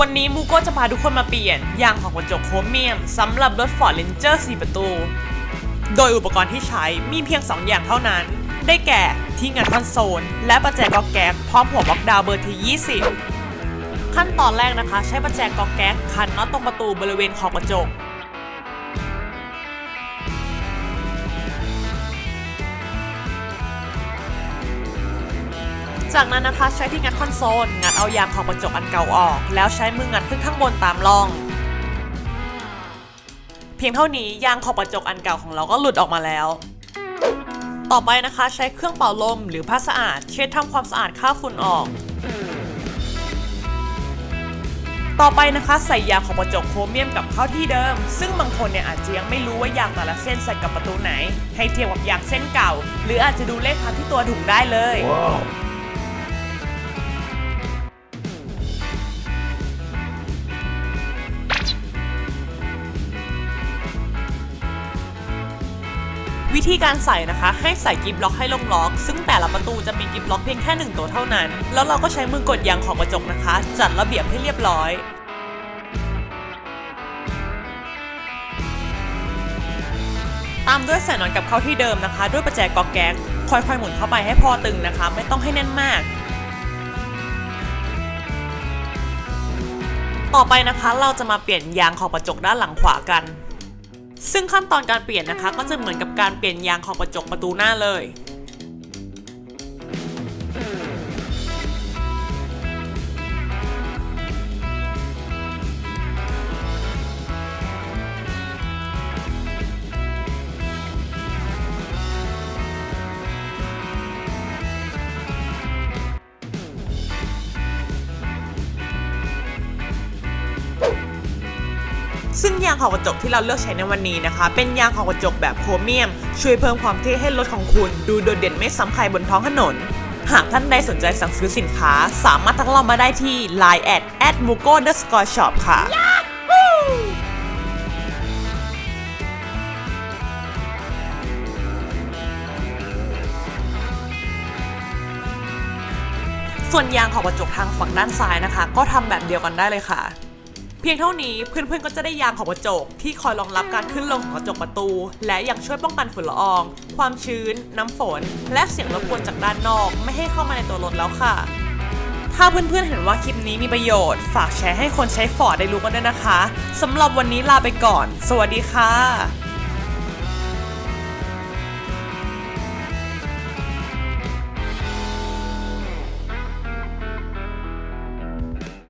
วันนี้มูโก้จะพาทุกคนมาเปลี่ยนยางของกระจกโครเมียมสำหรับรถ Ford Ranger 4 ประตู โดยอุปกรณ์ที่ใช้มีเพียง 2 อย่างเท่านั้น ได้แก่ที่งันคอนโซล และประแจกอกแก๊กพร้อมหัวบล็อกดาวเบอร์ที่ 20 ขั้นตอนแรกนะคะ ใช้ประแจกอกแก๊กคันน็อตตรงประตูบริเวณขอบกระจก จากนั้นนะคะใช้ที่งัดคอนโซล งัดเอายางขอบกระจกอันเก่าออก แล้วใช้มืองัดขึ้นข้างบนตามร่อง เพียงเท่านี้ยางขอบกระจกอันเก่าของเราก็หลุดออกมาแล้ว ต่อไปนะคะใช้เครื่องเป่าลมหรือผ้าสะอาด เช็ดทำความสะอาดค่าฝุ่นออก ต่อไปนะคะใส่ยางของกระจกโครเมียมกับเข้าที่เดิม ซึ่งบางคนเนี่ยอาจจะยังไม่รู้ว่ายางแต่ละเส้นใส่กับประตูไหน ให้เทียบกับยางเส้นเก่า หรืออาจจะดูเลขพันที่ตัวถุงได้เลย วิธีการใส่นะคะให้ใส่กิฟล็อกให้ลงล็อก ซึ่งแต่ละประตูจะมีกิฟล็อกเพียงแค่หนึ่งตัวเท่านั้น แล้วเราก็ใช้มือกดยางของกระจกนะคะ จัดระเบียบให้เรียบร้อยตามด้วยใส่นอตกลับเข้าที่เดิมนะคะ ด้วยประแจกอกแก๊กค่อยๆหมุนเข้าไปให้พอตึงนะคะ ไม่ต้องให้แน่นมาก ต่อไปนะคะเราจะมาเปลี่ยนยางขอบกระจกด้านหลังขวากัน ซึ่งขั้นตอนการเปลี่ยนนะคะ ก็จะเหมือนกับการเปลี่ยนยางขอบกระจกประตูหน้าเลย ซึ่งยางขอบกระจกที่เราเลือกใช้ในวันนี้นะคะ เป็นยางขอบกระจกแบบโครเมียม ช่วยเพิ่มความเท่ให้รถของคุณ ดูโดดเด่นไม่ซ้ำใครบนท้องถนน หากท่านใดสนใจสั่งซื้อสินค้า สามารถทักเรามาได้ที่ line at at mugo underscore shop ค่ะส่วนยางขอบกระจกทางฝั่งด้านซ้ายนะคะ ก็ทำแบบเดียวกันได้เลยค่ะ เพียงเท่านี้เพื่อนๆก็จะได้ยางของกระจก ที่คอยรองรับการขึ้นลงของกระจกประตู และยังช่วยป้องกันฝุ่นละออง ความชื้น น้ำฝน และเสียงรบกวนจากด้านนอก ไม่ให้เข้ามาในตัวรถแล้วค่ะ ถ้าเพื่อนๆเห็นว่าคลิปนี้มีประโยชน์ ฝากแชร์ให้คนใช้ฟอร์ดได้รู้กันด้วยนะคะสำหรับวันนี้ลาไปก่อน สวัสดีค่ะ